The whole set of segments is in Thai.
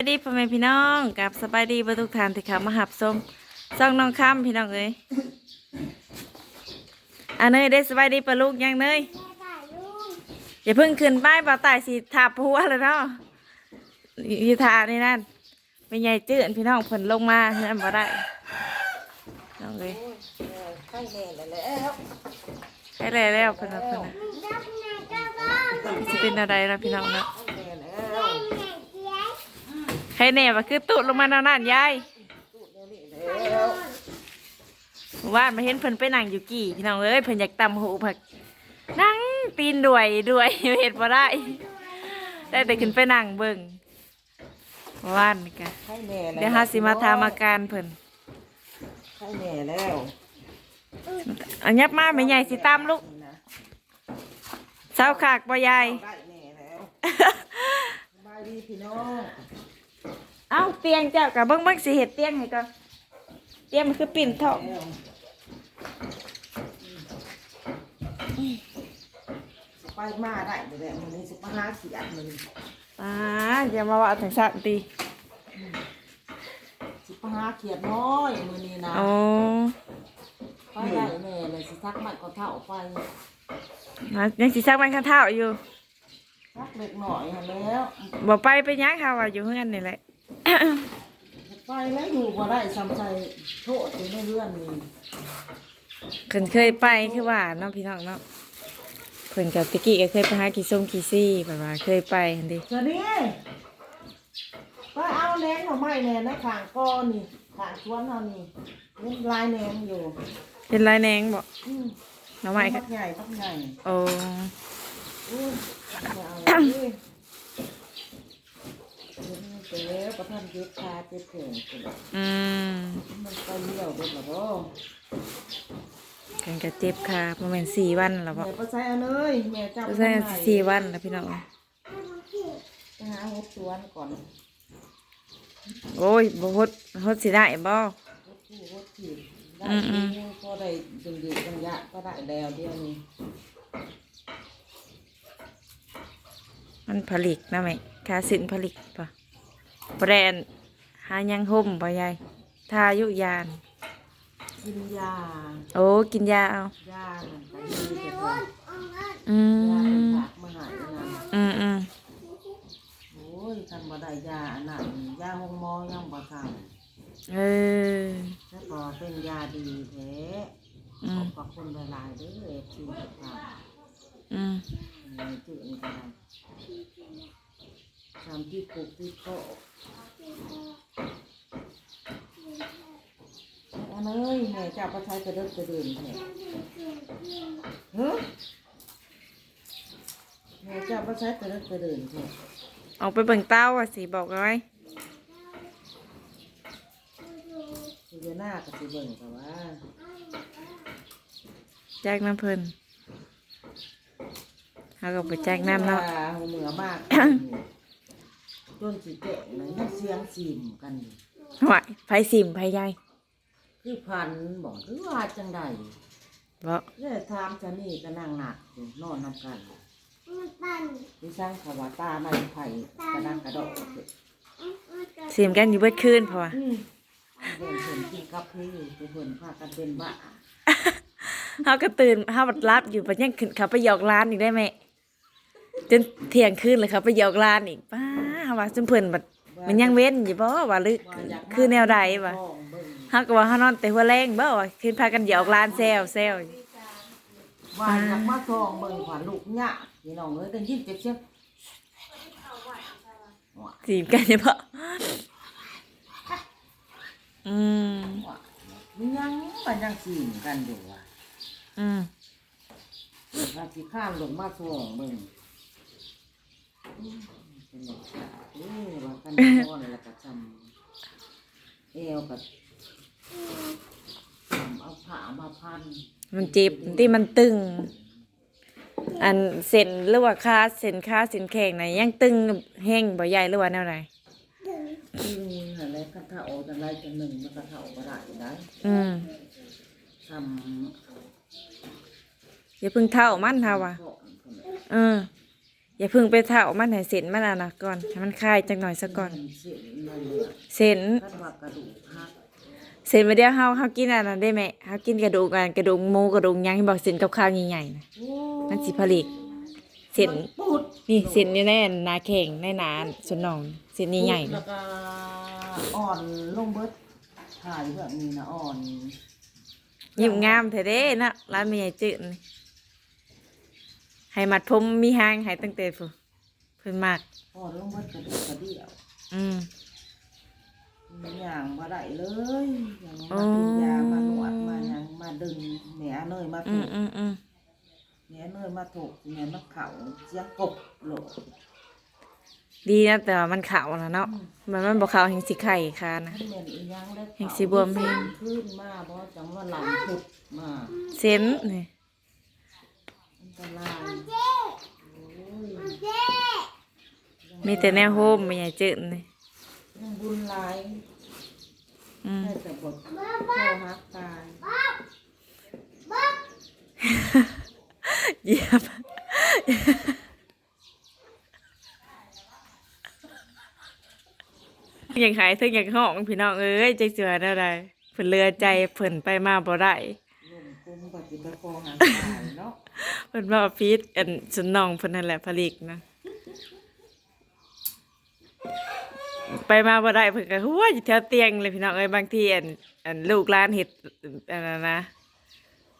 สวัสดีพ่อแม่พี่น้องกับสบายดีบรรทุกทานที่ขามาหับส้มซ่องน้องค้ำพี่น้องเอ้ยอันเนยได้สบายดีปะลูกยังเนยอย่าเพิ่งขึ้นป้ายบ่าตายสิทับหัวเลยเนาะยูทานี่นั่นไม่ใหญ่จืดพี่น้องเพิ่นลงมาเนั่นบ่ได้น้องเอ้ยไข่แน่แล้วให้แล้วแล้วเพิ่นว่าเพิ่นน่ะเป็นอะไรนะพี่น้องเนาะ ใครแน่ว่าคือตุลงมาแนวนั่นยายแล้วว่ามาเห็นเพิ่นไปนั่งอยู่กี่พี่น้องเอ้ยเพิ่นอยากตำหูผักนั่งปีนด้วยด้วยเห็นบ่ได้ ได้แต่ขึ้นไปนั่งเบิ่งว่านนี่กะไข่แน่แล้วเดี๋ยวหาสิมาถามอาการเพิ่นไข่แน่แล้วอันยับมาไม่ใหญ่สิตามลูกนะเศร้าขากบ่ยายได้แน่แล้วสบายดีพี่น้อง เอ้าเตียงเจ้ากับเบิ่งเบิ่งสิเฮ็ดเตียงให้ก่อนเตียงมันคือปิ่นทองแล้วไปมาได้เดี๋ยวมันนี้สิไปหาเสียดมันอ่าอย่ามาว่าถึงสัตว์ตีสิไปหาเขียดน้อยมือนี้นะอ๋อไปได้แน่เลยสิซักมันก็เท่าไปยังสิซักมันข้างเท้าอยู่ซักเล็กหน่อยหั่นแล้วบ่ไปไปหยังค่ะว่าอยู่เฮือนนี่แหละ ไปแล้วอยู่บ่ได้ซ้ำใจโทษอยู่ในเรือนนี่เพิ่นเคยไปคือว่าเนาะพี่น้องเนาะเพิ่นกับตะกี้ก็เคยไปหากี่ส้มกี่ซี่แบบว่าเคยไปหั่นดิเดี๋ยวนี้ไปเอาแหนงหน่อไม้แหนงนะขางก้อนนี่ขางสวนเอานี่เล่นลายแหนงอยู่เป็นลายแนงบ่อืมหน่อไม้ก็พักใหญ่พักใหญ่โอ้ อุ้ยเอาเลยเดี๋ยว นี้เจ๊ประทันเจ็บขาเจ็บแขนกันอืมมันไปเลี้ยวเด็ดหรอบ่เพิ่นก็เจ็บค่ะบ่แม่นสี่วันแล้วบ่แม่ไปใส่เอาเลยแม่จับบ่ใช่สี่วันแล้วพี่น้องไปหาหดสวนก่อนโอ้ยบ่ฮดฮดสิได้บ่หดที่หดที่ได้อืมอืม ที่พอได้ดึงดึงกันยะก็ได้แล้วเดี๋ยวนี้มันผลิตนะแม่ค่าสินผลิตป่ะ แบรนด์หายังห่มบ่ยายทายุยาน กินยาโอ้กินยาเอา ยามันก็ดีแต่ว่าอืยาเป็นมผักมาหายนะอืมอืมโอ้ยทำมาได้ยาอันนั้นยาหงมอยังบ่ทเออำแล้วก็เป็นยาดีแท้อืขอมบพระคุณหลายๆเด้อเอฟซีทุกท่านอืม ในจืดนี่ก็ได้ ทำที่ปลูกที่โตะอันเอ้ยแม่จะเอาไปใช้กระเดิดกระเดินแท้เฮ้ยแม่จะเอาไปใช้กระเดิดกระเดินแท้ออกไปเบิ่งเต้าอะสิบอกเอาไว้คือหน้ากับสิเบิ่งแต่ว่าแจ้กน้ำเพลินเฮาก็ไปแจ้กน้ำเนาะเหมือมาก จนสิแกะนะยังเสียงสิมกันอยู่หวายไผสิมไผยายคือพันบอกคือว่าจังใดบ่เนี่ยถามจะนี่ก็นั่งหนักอยู่นอนนำกันดิฉันขวาตามันไผ่กระดังกระโดดสิมกันอยู่เบิดคืนเพราะว่าอืมเห็นเห็นที่กับพี่ไปเห็นพากันเป็นบ้าเฮาก็ตื่นเฮาบัดรับอยู่บัดยังขึ้นเขาไปหยอกร้านอีกได้แม่จนเที่ยงคืนเลยเขาไปหยอกร้านอีกป้าเฮา ว่าซุมเพิ่นบัดมันยังเว้นอยู่บ่ว่าหรือคือแนวใดวะมองเบิ่งเฮาก็ว่าเฮานอนแต่หัวแรงบ่ว่าขึ้นพากันหยอกร้านแซวแซวอยู่ว่าอยากมาซองเบิ่งขวานลูกเนี่ยพี่น้องเอ้ยได้ยินเจ็บเสียงจีบกันอยู่บ่อืมว่ามันยังมันยังสิมกันอยู่ว่ะอืมว่าสิข้ามลงมาซองเบิ่งอืม เป็นอย่างนี้เอ้ยว่ากันนอนแล้วก็จำเอวกับจำเอาผ้ามาพันมันเจ็บที่มันตึง อันเส้นหรือว่าขาเส้นขาเส้นแข็งไหนยังตึงแห้งบ่ใหญ่หรือว่าแนวไหนอืมอะไรกันเท่าจังไรจังหนึ่งมันก็เท่าก็ได้ได้อืมทอย่าเพิ่งเท่ามันเท่าว่ะำก่อนคนน่ะเออ อย่าเพึ่งไปเท่ามันให้เส้นมันอะนะก่อนให้มันคลายจังหน่อยซะก่อนมันเสียนั่นเลยเส้นคันว่ากระดูกหักเส้นมาเดียวเฮาเฮากินอันนั้นได้ไหมเฮากินกระดูกกันกระดูกหมูกระดูกหยังที่บอกเส้นกับข้าวใหญ่ๆนะโอ้มันสิผลิตเส้นปุดนี่เส้นอยู่ในนาแข่งในนาส่วนน้องเส้นใหญ่ๆแล้นะวก็อ่อนลงเบิดถ่ายแบบนี้นะอ่อน ยิ้มงามแท้เด้เนาะร้านแม่ใหญ่จืดนี่ ให้มัดผมมีหางให้ตั้งแต่ผู้เพิ่นมากอ่อนลงเบิดกระดูกกระเดี่ยวอืมมันอย่างมาได้เลยอย่างมาติดยามาหนวดมาหยังมาดึงแหนเนยมาอืถูมกอืมอืมแหนเนยมาถูกแหนมันเข่าเสียงกบโหลดดีนะแต่ว่ามันขาวแล้วเนาะมันมันบ่ขาวแห่งสิไข่ค่ะนะ ท่านเม่นอีหยังได้แห่งสิบวมแห้งขึ้นมาเพราะจังว่าหลังพุดมาเส้นนี่อันตรายโอ้ย มีแต่แนวโฮมแม่ใหญ่จืดนี่ยังบุญหลายอืมได้แต่บทโทฮักตายเยี่ยมอย่างขายถึงอย่างห้องพี่น้องเอ้ยใจเสือได้ไรเพิ่นเรือใจเพิ่นไปมาบ่ได้ลงกุมปฏิบัติโคหักตายเนาะเพิ่นว่าพีทอันสนองเพิ่นนั่นแหละผลิกนะ ไปมาบ่ได้เพิ่นก็หัวอยู่แถวเตียงเลยพี่น้องเอ้ยบางทีอันอันลูกหลานเฮ็ดอันนั้นนะ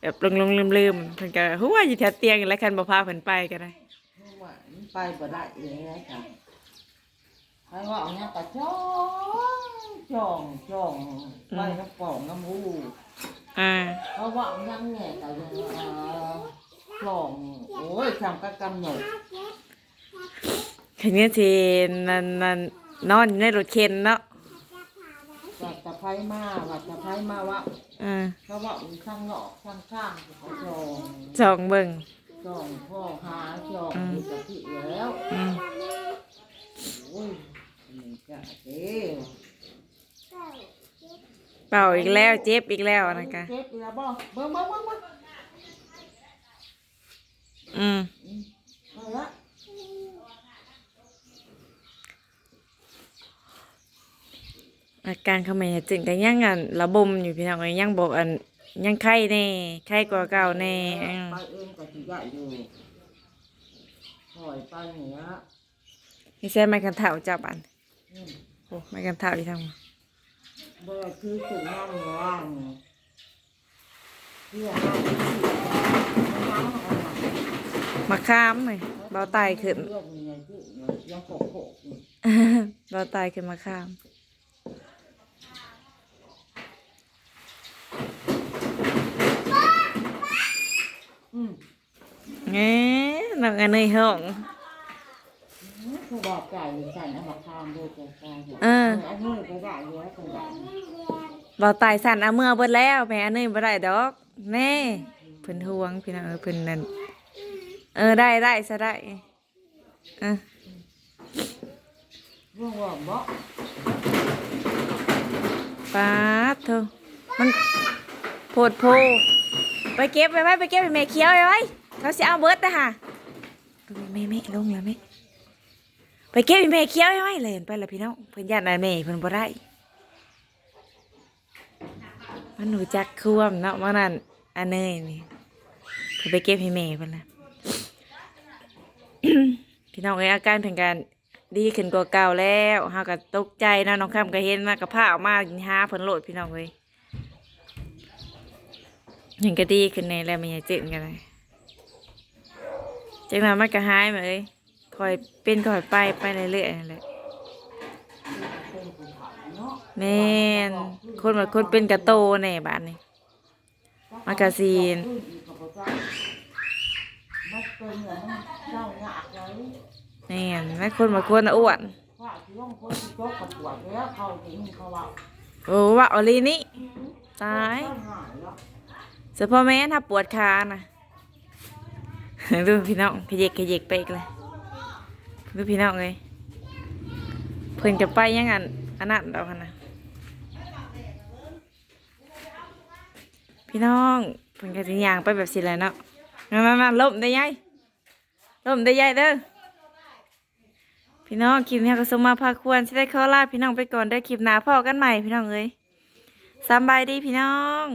แบบลงๆลืมๆเพิ่นก็หัวอยู่แถวเตียงแล้วคันบ่พาเพิ่นไปก็ได้เพราะว่ามันไปบ่ได้เลยนะครับใครว่าเอาเนี้ยก็จ้องจ้องจ้องไปน้ำปองน้ำหูอ่าเพราะว่าเอายังแง่ก็ยังเอ่อจ้องโอ้ยทำก็กำหนดคันนี้สินั่นนั่น นอนอยู่ในรถเข็นเนาะว่าจะไพมาว่าจะไพมาว่าอ่าเขาว่าอุ้ข้างนอกข้างข้างเขาจ้องจองเบิ่งจ้องพ่อหาจ้องอยู่กับที่แล้วอืมโอ้ยนี่จ้ะเด้เป่าอีกแล้วเจ็บอีกแล้วนะกะเจ็บอีกแล้วบ่เบิ่งเบิ่งเบิ่งเบิ่งอืมอืมเอาละ อาการเขาไม่จึงก็ยังอันระบมอยู่พี่น้องเอ้ยยังบอกอันยังไข้แน่ไข้กว่าเก่าแน่อืมไปเองก็สิใหญ่อยู่ปล่อยไปเหนี้ยนี่ใช่ไม้กันเท้าจับอันอืมโอ้ไม้กันเท้าที่ทางบ่คือสุดนั่งว่างเพื่อให้น้ำเอามา มาข้ามเลยเบาตายขึ้น เรื่องนี้ไงคือยังโขกโขกอยู่ เบาตายขึ้นมาข้าม เงี้ยน้องอันในห้องคือบอกใจใส่น้ำมะขามด้วยใจใจเอออันนี้ก็ได้อยู่แล้วก็ได้เบาตายสั่นเอาเมื่อเบิดแล้วแม่อันนี้บ่ได้ดอกแน่เพิ่นทวงพี่น้องเออเพิ่นนั่นเออได้ได้ซะได้เออร่วงว่าบ่ป๊าดเถอะมันโพดโพไปเก็บไปไว้ไปเก็บให้แม่เคี้ยวไว้ไว้ เขาสิเอาเบิดนะฮะลงแม่แม่ลงแล้วแม่ไปเก็บให้แม่เคี้ยวไว้ไว้เลยไปละพี่น้องเพิ่อนย่านอันแม่เพิ่อนบ่ได้มันหนูจักควมเนาะมันนั่นอันเนยนี่เพิ่นไปเก็บให้แม่เพิ่นละพี่น้องเอ้ยอาการเพิ่นกันดีขึ้นกว่าเก่าแล้วเฮาก็ตกใจนะน้องคำก็เห็นนะก็พาออกมาหาเพิ่นโลดพี่น้องเอ้ยยังก็ดีขึ้นในแล้วมันยังเจ็บกันเลย จังนั้นมันก็หายมาเอ้ยคอยเป็นคอยไปไปเรื่อยๆนั่นแหละเป็นผู้เฒ่าเนาะแม่นคนว่าคนเป็นกระโตแน่บาดนี้มากาซีนมันเป็นอย่างนั้นเจ้าหยากเลยแม่นแม่คนว่าคนอ้วนโจ๊กกับปวดแล้วเขาถึงเขาว่าอ้ว่าอลีนี่ตายเจ้หายแล้วเฉพาะแม่ถ้าปวดขานะ ดูพี่น้องขยิกขยิกไปอีกเลยดูพี่น้องเลยเพิ่นจะไปยังอันอันนั้นเราคันนะพี่น้องเพิ่นก็สิย่างไปแบบสิแหละเนาะมามามาล่มได้ยัยล่มได้ยัยเด้อพี่น้องคลิปนี้ก็สมมาพาควรสิได้ข้อลาพี่น้องไปก่อนได้คลิปหน้าพ่อกันใหม่พี่น้องเอ้ยสบายดีพี่น้อง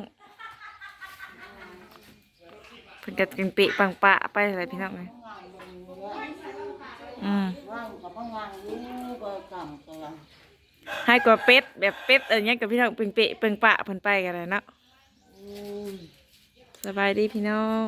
เพิ่นก็เป็นปิปังปะไปอะไรพี่น้องเลยอืมให้กว่าเป็ดแบบเป็ดอะไรเงี้ยกับพี่น้องเป็นเปะเปิงปะเพิ่นไปกันเลยเนาะสบายดีพี่น้อง